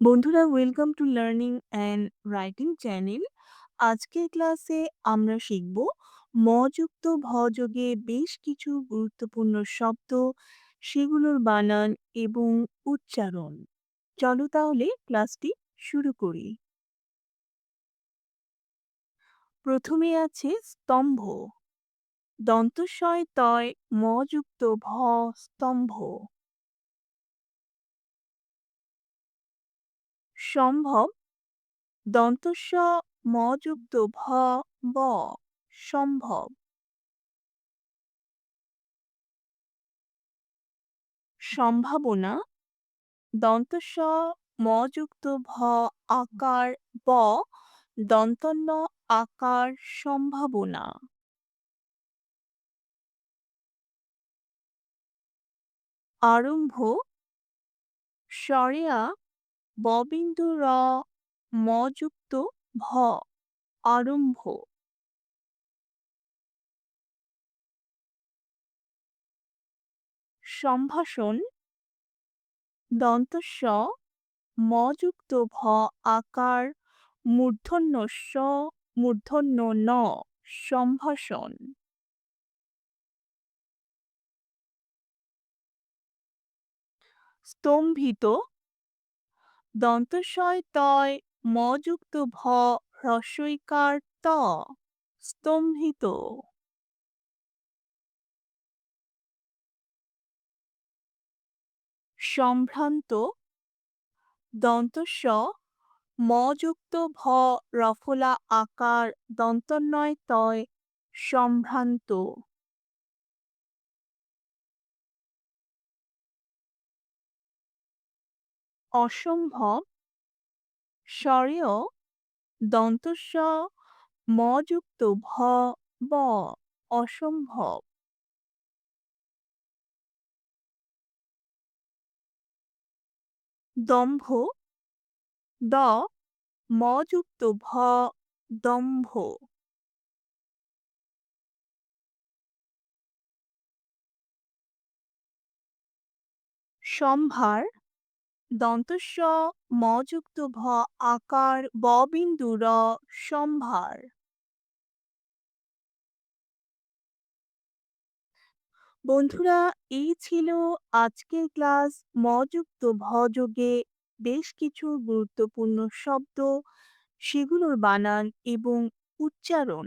বন্ধুরা welcome to learning and writing channel. আজকের ক্লাসে আমরা শিখব ম যুক্ত ভ যোগে বেশ কিছু গুরুত্বপূর্ণ শব্দ, সেগুলোর বানান এবং উচ্চারণ। চলো তাহলে ক্লাসটি শুরু করি। প্রথমে আছে স্তম্ভ। দন্তস্বয় তয় ম যুক্ত ভ স্তম্ভ। সম্ভব? দন্তস্ব ম যুক্ত ভ ব সম্ভব। সম্ভাবনা? দন্তস্ব ম যুক্ত ভ আকার ব দন্তন্য আকার সম্ভাবনা। আরম্ভ সরেয়া ববিন্দু র ম যুক্ত ভ আরম্ভ। সম্ভাষণ দন্তস্ব ম যুক্ত ভ আকার, মূর্ধন্য স, মূর্ধন্য ন, সম্ভাষণ। স্তম্ভিত দন্তস্বয় তয় ম যুক্ত ভ হ্রস্বইকার ত স্তম্ভিত। সম্ভ্রান্ত দন্তস্ব ম যুক্ত ভ রফলা আকার দন্তন্বয় তয় সম্ভ্রান্ত। অসম্ভব স্বরেয় দন্তস্ব ম যুক্ত ভ, ব, অসম্ভব। দম্ভ, দ ম যুক্ত ভ, দম্ভ। সম্ভার দন্তস্ব ম যুক্ত ভ, আকার, ব বিন্দু র, সম্ভার। বন্ধুরা, এই ছিল আজকের ক্লাস। মযুক্ত যুক্ত ভ যোগে বেশ কিছু গুরুত্বপূর্ণ শব্দ, সেগুলোর বানান এবং উচ্চারণ।